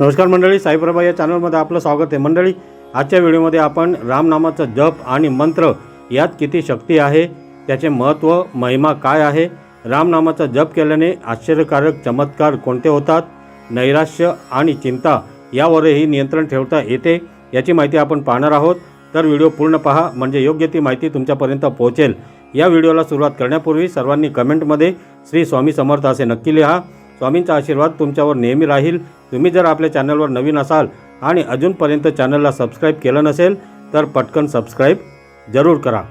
नमस्कार मंडळी साईप्रभा या चॅनलमध्ये आपलं स्वागत आहे. मंडळी आजच्या व्हिडिओमध्ये आपण रामनामाचा जप आणि मंत्र यात किती शक्ती आहे त्याचे महत्त्व महिमा काय आहे रामनामाचा जप केल्याने आश्चर्यकारक चमत्कार कोणते होतात नैराश्य आणि चिंता यावरही नियंत्रण ठेवता येते याची माहिती आपण पाहणार आहोत. तर व्हिडिओ पूर्ण पहा म्हणजे योग्य ती माहिती तुमच्यापर्यंत पोहोचेल. या व्हिडिओला सुरुवात करण्यापूर्वी सर्वांनी कमेंटमध्ये श्री स्वामी समर्थ असे नक्की लिहा. स्वामींचा आशीर्वाद तुमच्यावर नेहमी राहील. तुम्ही जर आपल्या चॅनलवर नवीन असाल आणि अजूनपर्यंत चॅनलला सबस्क्राईब केलं नसेल तर पटकन सबस्क्राईब जरूर करा.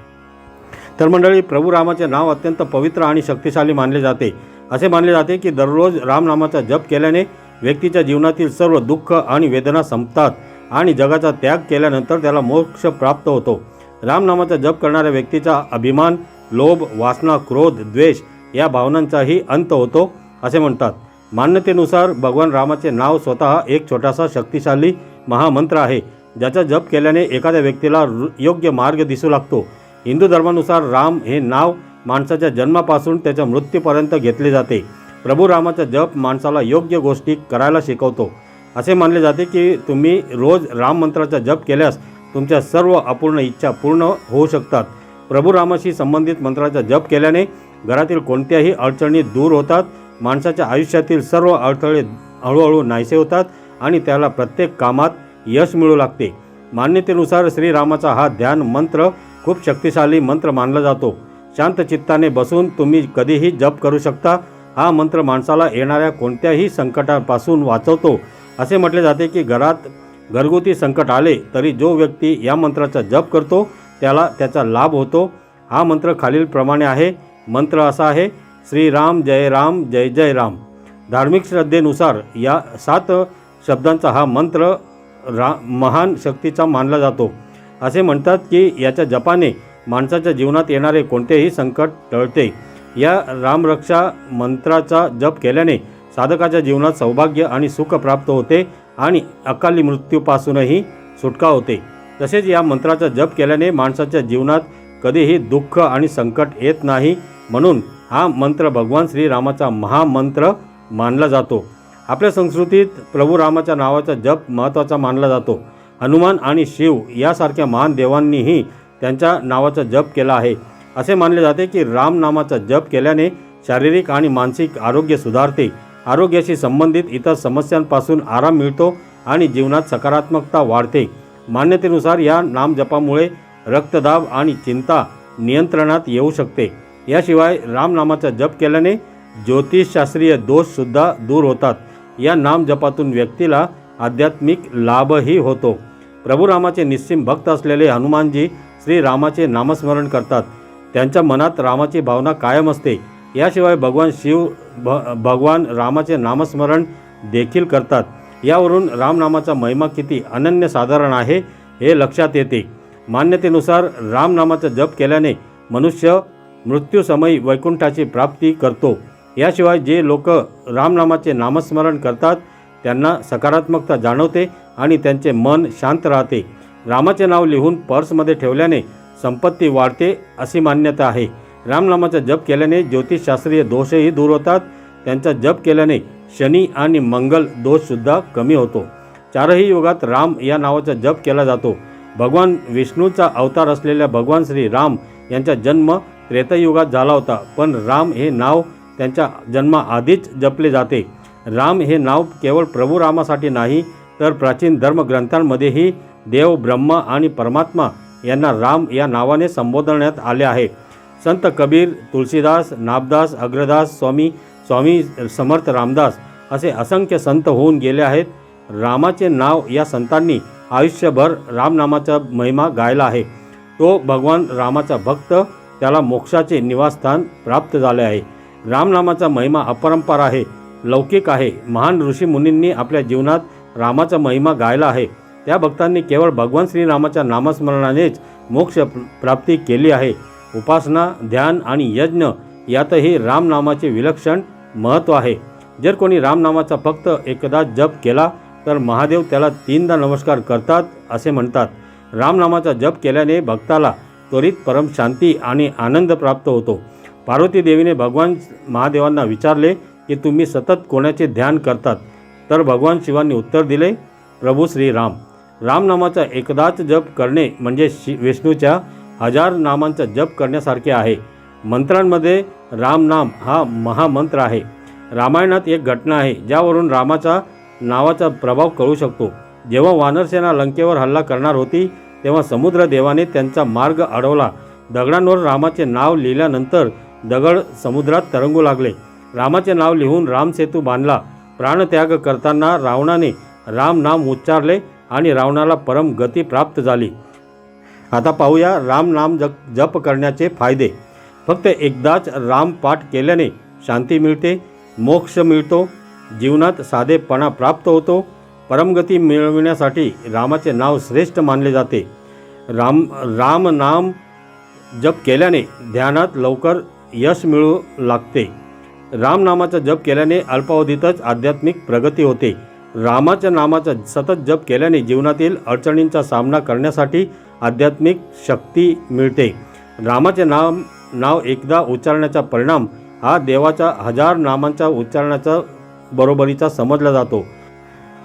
तर मंडळी प्रभू रामाचे नाव अत्यंत पवित्र आणि शक्तिशाली मानले जाते. असे मानले जाते की दररोज रामनामाचा जप केल्याने व्यक्तीच्या जीवनातील सर्व दुःख आणि वेदना संपतात आणि जगाचा त्याग केल्यानंतर त्याला मोक्ष प्राप्त होतो. रामनामाचा जप करणाऱ्या व्यक्तीचा अभिमान लोभ वासना क्रोध द्वेष या भावनांचाही अंत होतो. असे म्हणतात. मान्यतेनुसार भगवान रामाचे नाव स्वतः एक छोटासा शक्तिशाली महामंत्र आहे ज्याचा जप केल्याने एखाद्या व्यक्तीला रु- योग्य मार्ग दिसू लागतो. हिंदू धर्मानुसार राम हे नाव माणसाच्या जन्मापासून त्याच्या मृत्यूपर्यंत घेतले जाते. प्रभू रामाचा जप माणसाला योग्य गोष्टी करायला शिकवतो. असे मानले जाते की तुम्ही रोज राम मंत्राचा जप केल्यास तुमच्या सर्व अपूर्ण इच्छा पूर्ण होऊ शकतात. प्रभू रामाशी संबंधित मंत्राचा जप केल्याने घरातील कोणत्याही अडचणी दूर होतात. माणसाच्या आयुष्यातील सर्व अडथळे हळूहळू नाहीसे होतात आणि त्याला प्रत्येक कामात यश मिळू लागते. मान्यतेनुसार श्रीरामाचा हा ध्यान मंत्र खूप शक्तिशाली मंत्र मानला जातो. शांत चित्ताने बसून तुम्ही कधीही जप करू शकता. हा मंत्र माणसाला येणाऱ्या कोणत्याही संकटापासून वाचवतो. असे म्हटले जाते की घरात घरगुती संकट आले तरी जो व्यक्ती या मंत्राचा जप करतो त्याला त्याचा लाभ होतो. हा मंत्र खालीलप्रमाणे आहे. मंत्र असा आहे श्रीराम जय राम जय जय राम. धार्मिक श्रद्धेनुसार या सात शब्दांचा हा मंत्र रा महान शक्तीचा मानला जातो. असे म्हणतात की याच्या जपाने माणसाच्या जीवनात येणारे कोणतेही संकट टळते. या रामरक्षा मंत्राचा जप केल्याने साधकाच्या जीवनात सौभाग्य आणि सुख प्राप्त होते आणि अकाली मृत्यूपासूनही सुटका होते. तसेच या मंत्राचा जप केल्याने माणसाच्या जीवनात कधीही दुःख आणि संकट येत नाही म्हणून हा मंत्र भगवान श्रीरामाचा महामंत्र मानला जातो. आपल्या संस्कृतीत प्रभू रामाच्या नावाचा जप महत्त्वाचा मानला जातो. हनुमान आणि शिव यासारख्या महान देवांनीही त्यांच्या नावाचा जप केला आहे. असे मानले जाते की राम नामाचा जप केल्याने शारीरिक आणि मानसिक आरोग्य सुधारते. आरोग्याशी संबंधित इतर समस्यांपासून आराम मिळतो आणि जीवनात सकारात्मकता वाढते. मान्यतेनुसार या नामजपामुळे रक्तदाब आणि चिंता नियंत्रणात येऊ शकते. याशिवाय रामनामाचा जप केल्याने ज्योतिषशास्त्रीय दोषसुद्धा दूर होतात. या नामजपातून व्यक्तीला आध्यात्मिक लाभही होतो. प्रभू रामाचे निस्सीम भक्त असलेले हनुमानजी श्रीरामाचे नामस्मरण करतात. त्यांच्या मनात रामाची भावना कायम असते. याशिवाय भगवान शिव भ भगवान रामाचे नामस्मरण देखील करतात. यावरून रामनामाचा महिमा किती अनन्यसाधारण आहे हे लक्षात येते. मान्यतेनुसार रामनामाचा जप केल्याने मनुष्य मृत्यूसमयी वैकुंठाची प्राप्ती करतो. याशिवाय जे लोक रामनामाचे नामस्मरण करतात त्यांना सकारात्मकता जाणवते आणि त्यांचे मन शांत राहते. रामाचे नाव लिहून पर्समध्ये ठेवल्याने संपत्ती वाढते अशी मान्यता आहे. रामनामाचा जप केल्याने ज्योतिषशास्त्रीय दोषही दूर होतात. त्यांचा जप केल्याने शनी आणि मंगल दोषसुद्धा कमी होतो. चारही युगात राम या नावाचा जप केला जातो. भगवान विष्णूचा अवतार असलेल्या भगवान श्री राम यांचा जन्म त्रेतायुगात झाला होता. पण राम हे नाव त्यांच्या जन्माआधीच जपले जाते. राम हे नाव केवळ प्रभू रामासाठी नाही तर प्राचीन धर्मग्रंथांमध्येही देव ब्रह्मा आणि परमात्मा यांना राम या नावाने संबोधण्यात आले आहे. संत कबीर तुलसीदास नाबदास अग्रदास स्वामी स्वामी समर्थ रामदास असे असंख्य संत होऊन गेले आहेत. रामाचे नाव या संतांनी आयुष्यभर रामनामाचा महिमा गायला आहे. तो भगवान रामाचा भक्त त्याला मोक्षाचे निवासस्थान प्राप्त झाले आहे. रामनामाचा महिमा अपरंपार आहे लौकिक आहे. महान ऋषीमुनींनी आपल्या जीवनात रामाचा महिमा गायला आहे. त्या भक्तांनी केवळ भगवान श्रीरामाच्या नामस्मरणानेच मोक्ष प्राप्ती केली आहे. उपासना ध्यान आणि यज्ञ यातही रामनामाचे विलक्षण महत्त्व आहे. जर कोणी रामनामाचा फक्त एकदा जप केला तर महादेव त्याला तीनदा नमस्कार करतात असे म्हणतात. रामनामाचा जप केल्याने भक्ताला त्वरित परम शांती आणि आनंद प्राप्त होतो. पार्वती देवीने भगवान महादेवांना विचारले की तुम्ही सतत कोणाचे ध्यान करतात? तर भगवान शिवांनी उत्तर दिले प्रभू श्रीराम रामनामाचा एकदाच जप करणे म्हणजे शि विष्णूच्या हजार नामांचा जप करण्यासारखे आहे. मंत्रांमध्ये रामनाम हा महामंत्र आहे. रामायणात एक घटना आहे ज्यावरून रामाचा नावाचा प्रभाव कळू शकतो. जेव्हा वानरसेना लंकेवर हल्ला करणार होती तेव्हा समुद्रदेवाने त्यांचा मार्ग अडवला. दगडांवर रामाचे नाव लिहिल्यानंतर दगड समुद्रात तरंगू लागले. रामाचे नाव लिहून रामसेतू बांधला. प्राणत्याग करताना रावणाने राम नाम उच्चारले आणि रावणाला परम गती प्राप्त झाली. आता पाहूया राम नाम जप जप करण्याचे फायदे. फक्त एकदाच राम पाठ केल्याने शांती मिळते मोक्ष मिळतो जीवनात साधेपणा प्राप्त होतो परमगती मिळविण्यासाठी रामाचे नाव श्रेष्ठ मानले जाते. राम राम नाम जप केल्याने ध्यानात लवकर यश मिळू लागते. रामनामाचा जप केल्याने अल्पावधीतच आध्यात्मिक प्रगती होते. रामाच्या नामाचा सतत जप केल्याने जीवनातील अडचणींचा सामना करण्यासाठी आध्यात्मिक शक्ती मिळते. रामाचे नाम नाव एकदा उच्चारण्याचा परिणाम हा देवाच्या हजार नामांच्या उच्चारण्याचा बरोबरीचा समजला जातो.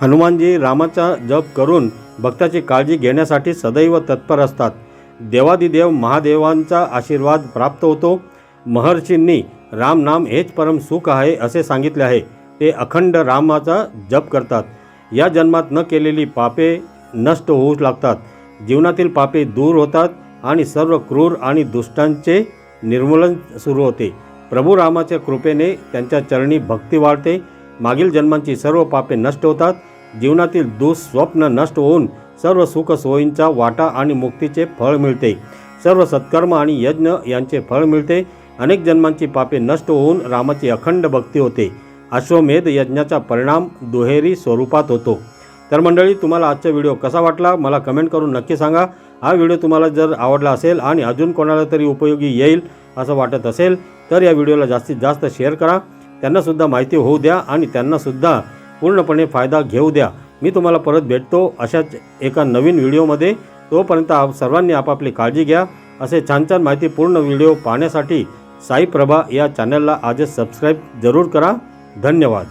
हनुमानजी रामाचा जप करून भक्ताची काळजी घेण्यासाठी सदैव तत्पर असतात. देवादिदेव महादेवांचा आशीर्वाद प्राप्त होतो. महर्षींनी राम नाम हेच परम सुख आहे असे सांगितले आहे. ते अखंड रामाचा जप करतात. या जन्मात न केलेली पापे नष्ट होऊ लागतात. जीवनातील पापे दूर होतात आणि सर्व क्रूर आणि दुष्टांचे निर्मूलन सुरू होते. प्रभू रामाच्या कृपेने त्यांच्या चरणी भक्ती वाढते. मागील जन्मांची सर्व पापे नष्ट होतात. जीवनातील दुःस्वप्न नष्ट होऊन सर्व सुख सोयींचा वाटा आणि मुक्तीचे फळ मिळते. सर्व सत्कर्म आणि यज्ञ यांचे फळ मिळते. अनेक जन्मांची पापे नष्ट होऊन रामाची अखंड भक्ती होते. अश्वमेध यज्ञाचा परिणाम दुहेरी स्वरूपात होतो. तर मंडळी तुम्हाला आजचा व्हिडिओ कसा वाटला? मला कमेंट करून नक्की सांगा. हा व्हिडिओ तुम्हाला जर आवडला असेल आणि अजून कोणाला तरी उपयोगी येईल असं वाटत असेल तर या व्हिडिओला जास्तीत जास्त शेअर करा. त्यांनासुद्धा माहिती होऊ द्या आणि त्यांनासुद्धा पूर्णपणे फायदा घेऊ द्या. मी तुम्हाला परत भेटतो अशाच एका नवीन व्हिडिओमध्ये. तोपर्यंत आप सर्वांनी आपापली काळजी घ्या. असे छान छान माहिती पूर्ण व्हिडिओ पाहण्यासाठी साई प्रभा या चॅनलला आजच सबस्क्राईब जरूर करा. धन्यवाद.